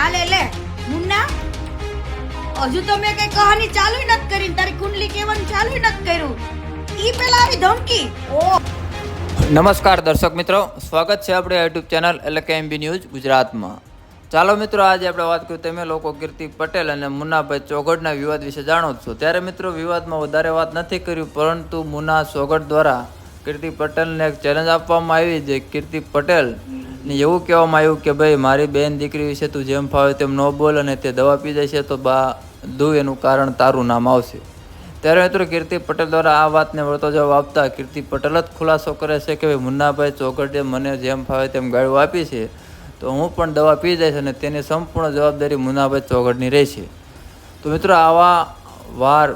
આ લે. મુન્ના, હજુ તો મેં કઈ કહાની ચાલુ નથી કરી તારી કુંડલી કેવાનું ચાલુ નથી કર્યું. ઈ પેલા આવી ધમકી. ઓ. નમસ્કાર દર્શક મિત્રો, સ્વાગત છે આપણે યુટ્યુબ ચેનલ એટલે કે એમબી ન્યૂઝ ગુજરાતમાં. ચાલો મિત્રો, આજે આપણે વાત કરીએ તમે લોકો કીર્તિ પટેલ અને મુન્નાભાઈ ચોગડના વિવાદ વિશે જાણો છો. ત્યારે મિત્રો, વિવાદમાં વધારે વાત નથી કર્યું પરંતુ મુન્ના ચોગડ દ્વારા કીર્તિ પટેલને એક ચેલેન્જ આપવામાં આવી, જે કીર્તિ પટેલ ને એવું કહેવામાં આવ્યું કે ભાઈ, મારી બેન દીકરી વિશે તું જેમ ફાવે તેમ ન બોલ અને તે દવા પી જાય છે તો બા દું એનું કારણ તારું નામ આવશે. ત્યારે મિત્રો કીર્તિ પટેલ દ્વારા આ વાતને વળતો જવાબ આપતા કીર્તિ પટેલ જ ખુલાસો કરે છે કે ભાઈ, મુન્નાભાઈ ચોકટે મને જેમ ફાવે તેમ ગાળું આપી છે, તો હું પણ દવા પી જઈશ અને તેની સંપૂર્ણ જવાબદારી મુન્નાભાઈ ચોકટની રહેશે. તો મિત્રો, આવા વાર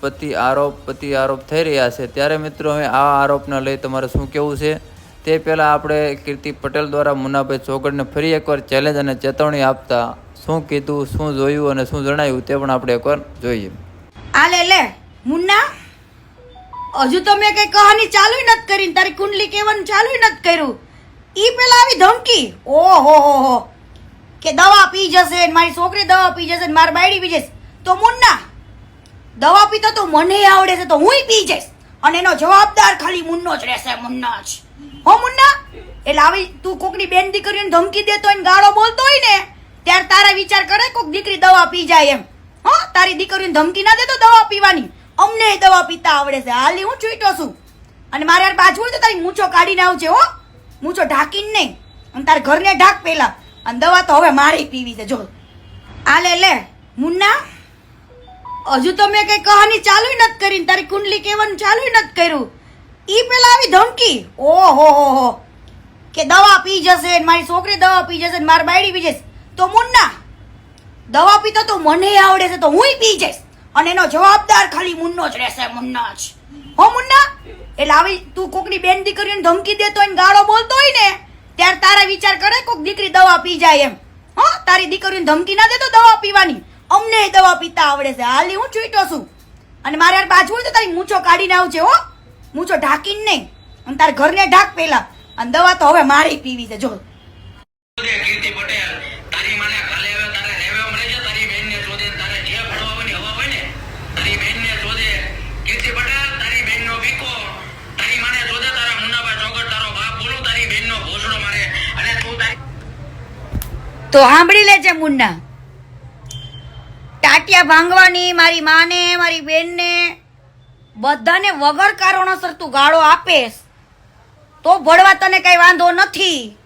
પતિ આરોપ પતિ આરોપ થઈ રહ્યા છે. ત્યારે મિત્રો, હવે આ આરોપને લઈ તમારે શું કહેવું છે? તે પહેલાં આપણે કીર્તિ પટેલ દ્વારા મુનાભાઈ ચોગડને ફરી એકવાર ચેલેન્જ અને ચેતવણી આપતા શું કીધું, શું જોયું અને શું જણાયું તે પણ આપણે એકવાર જોઈએ. આ લે લે મુન્ના. હજુ તો મેં કઈ કહાની ચાલુ નથી કરી તારી કુંડલી કેવાનું ચાલુ નથી કર્યું. ઈ પેલા આવી ધમકી. ઓ હો હો. હો કે દવા પી જશે મારી છોકરી દવા પી જશે મારી બાયડી પી જશે. તો મુન્ના, દવા પીતો તો મને આવડે છે તો હુંય પી જઈશ. અને એનો જવાબદાર ખાલી મુન્નો જ રહેશે, મુન્નો જ. હો, મુન્ના? એટલે આવી તું કોકની બેન દીકરીઓને ધમકી દેતો હોય ગાળો બોલતો હોય ને, ત્યારે તારા વિચાર કરે કોક દીકરી દવા પી જાય એમ. હો, તારી દીકરીને ધમકી ના દેતો દવા પીવાની. અમને દવા પીતા આવડે છે. હાલી હું છૂટો છું. અને મારે યાર બાજુ હોય તો તારી મૂછો કાઢીને આવજે, હો. મૂછો ઢાંકીને નહીં. અને તારા ઘરને ઢાંક પેલા અને દવા તો હવે મારે પીવી છે, જો. આ લે લે. મુન્ના? હજુ તો મેં કઈ કહાની ચાલુ નથી કરી તારી કુંડલી કહેવાનું ચાલુ નથી કર્યું. ઈ પેલા આવી ધમકી. ઓ હો હો. હો કે દવા પી જશે મારી છોકરી દવા પી જશે મારી બાયડી પી જશે. તો મુન્ના, દવા પીતો તો મને આવડે છે તો હુંય પી જઈશ. અને એનો જવાબદાર ખાલી મુન્નો જ રહેશે, મુન્નો જ. હો, મુન્ના? એટલે આવી તું કોકની બેન દીકરીઓને ધમકી દેતો હોય ગાળો બોલતો હોય ને, ત્યારે તારા વિચાર કરે કોક દીકરી દવા પી જાય એમ. હો, તારી દીકરીને ધમકી ના દેતો દવા પીવાની. અમને દવા પીતા આવડે છે. હાલી હું છૂટો છું. અને મારે યાર બાજુ હોય તો તારી મૂછો કાઢીને આવજે હો. મૂછો ઢાંકીને નહીં. અને તારા ઘરને ઢાંક પેલા અને દવા તો હવે મારે પીવી છે જો. કીર્તિ પટેલ તારી માને કાલે હવે તારે રેવે મળે છે. તારી બેનને શોધે તારે જે ભણવા હવા હોય ને તારી બેનને શોધે. કીર્તિ પટેલ તારી બેનનો ભીકો તારી માને શોધે તારા મુન્નાભાઈ ચોગટ તારો બાપ બોલું તારી બેનનો ઘોસડો મારે. અને તું તારી તો સાંભળી લેજે મુન્ના. ટાટિયા ભાંગવાની, મારી માને, મારી બેનને. બધાને વગર કારણોસર તું ગાળો આપેસ તો ભળવા તને કઈ વાંધો નથી.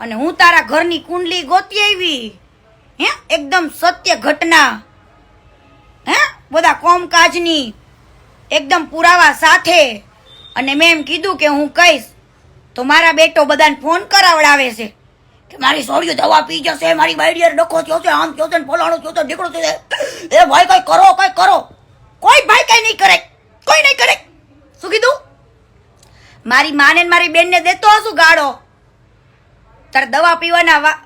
અને હું તારા ઘરની કુંડલી ગોતી આવી. હે? એકદમ સત્ય ઘટના. હે? બધા કોમકાજની. એકદમ પુરાવા સાથે. અને મેં એમ કીધું કે હું કહીશ, તો મારા બેટો બધાને ફોન કરાવડાવે છે. કે મારી સોળીઓ દવા પી જશે મારી બાયડીએ ડખો થયો છે, આમ થયો છે ફલાણો થયો છે નીકળો છે. એ ભાઈ કઈ કરો કઈ કરો. કોઈ ભાઈ કઈ નહીં કરે, કોઈ નહીં કરે. શું કીધું? મારી માને મારી બેનને દેતો હશું ગાળો. તારે દવા પીવાના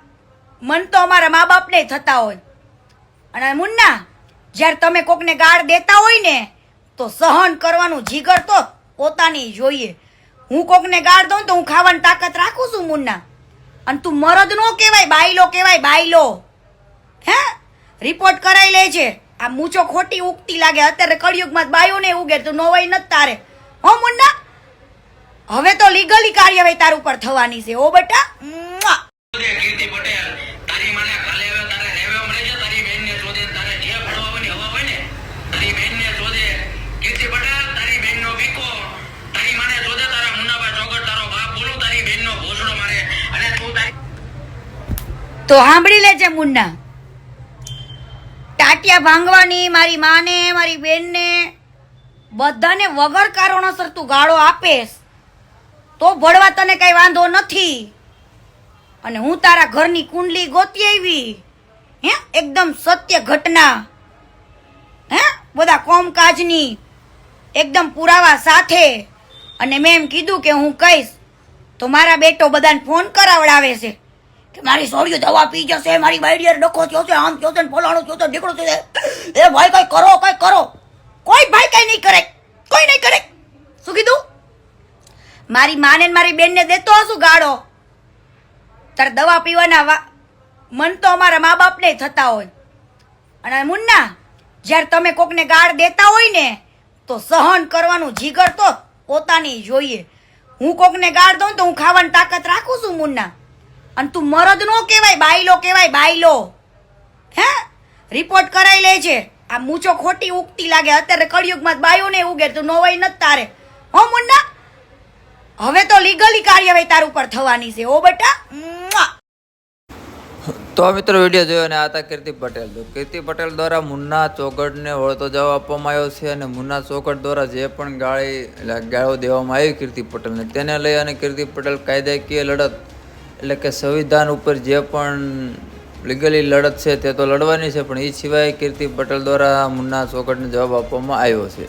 મન તો અમારા મા બાપને થતા હોય. અને મુન્ના, જ્યારે તમે કોકને ગાળ દેતા હોય ને, તો સહન કરવાનું જીગર તો પોતાની જોઈએ. હું કોકને ગાળ દઉં તો હું ખાવાની તાકાત રાખું છું મુન્ના. અને તું મરદ નો કહેવાય, બાયલો કહેવાય, બાયલો. હે? રિપોર્ટ કરાઈ લે છે. આ મૂછો ખોટી ઉગતી લાગે. અત્યારે કળિયુગમાં બાયો ને ઉગે તું નવાઈ નથી તારે. હો મુન્ના? હવે તો લીગલી કાર્યવાહી તાર ઉપર થવાની છે. ઓ બેટા. કીર્તિ પટેલ તારી માને કાલે હવે તારે રેવે મળે છે તારી બેનને શોધે તારે જે ભણવા હોય ને હવા હોય ને તારી બેનને શોધે કીર્તિ પટેલ તારી બેનનો ભીકો તારી માને શોધે તારા મુન્નાભાઈ ચોગટ તારો બાપ બોલું તારી બેનનો ઘોસડો મારે અને તું તારી તો સાંભળી લેજે મુન્ના. ટાટિયા ભાંગવાની મારી માને, મારી બેનને. બધાને વગર કારણોસર તું ગાળો આપેસ તો ભળવા તને કઈ વાંધો નથી. અને હું તારા ઘરની કુંડલી ગોતી આવી. હે? એકદમ સત્ય ઘટના. હે? બધા કોમકાજની. એકદમ પુરાવા સાથે. અને મેં એમ કીધું કે હું કહીશ, તો મારા બેટો બધાને ફોન કરાવડાવે છે. કે મારી સોળીઓ દવા પી જશે મારી બાયડીએ ડખો થયો છે, આમ થયો છે ફલાણો થયો છે, નીકળો છે. એ ભાઈ કઈ કરો કઈ કરો. કોઈ ભાઈ કઈ નહીં કરે, કોઈ નહીં કરે. શું કીધું? મારી માને મારી બેનને દેતો હશું ગાળો. તારે દવા પીવાના મન તો અમારા મા બાપને થતા હોય. અને મુન્ના, જ્યારે તમે કોકને ગાળ દેતા હોય ને, તો સહન કરવાનું જીગર તો પોતાની જોઈએ. હું કોકને ગાળ દઉં તો હું ખાવાની તાકાત રાખું છું મુન્ના. અને તું મરદ નો કહેવાય, બાયલો કહેવાય, બાયલો. હે? રિપોર્ટ કરાવી લે છે. આ મૂછો ખોટી ઉગતી લાગે. અત્યારે કળિયુગમાં બાયોને ઉગે તું નવાઈ નથી તારે. હો મુન્ના? હવે તો લીગલી કાર્યવાહી તાર ઉપર થવાની છે. ઓ બેટા. તો મિત્રો વીડિયો જોયો અને આ હતા કીર્તિ પટેલ. તો કીર્તિ પટેલ દ્વારા મુન્ના ચોકડને વળતો જવાબ આપવામાં આવ્યો છે અને મુન્ના ચોકડ દ્વારા જે પણ ગાળી ગાળો દેવામાં આવી કીર્તિ પટેલને, તેને લઈ અને કીર્તિ પટેલ કાયદાકીય લડત એટલે કે સંવિધાન ઉપર જે પણ લીગલી લડત છે તે તો લડવાની છે, પણ એ સિવાય કીર્તિ પટેલ દ્વારા મુન્ના ચોકટને જવાબ આપવામાં આવ્યો છે.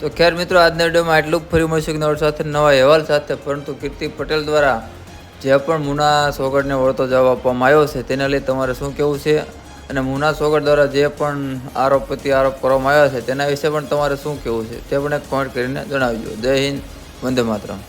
તો ખેર મિત્રો, આજના વિડીયોમાં એટલું જ. ફરી મળશું કે સાથે, નવા અહેવાલ સાથે. પરંતુ કીર્તિ પટેલ દ્વારા જે પણ મુના સોગઢને વળતો જવાબ આપવામાં આવ્યો છે, તેને લઈ તમારે શું કહેવું છે? અને મુના સોગઢ દ્વારા જે પણ આરોપ પ્રતિ આરોપ કરવામાં આવ્યો છે, તેના વિશે પણ તમારે શું કહેવું છે? તે પણ એક કોમેન્ટ કરીને જણાવજો. જય હિન્દ, વંદે માતરમ.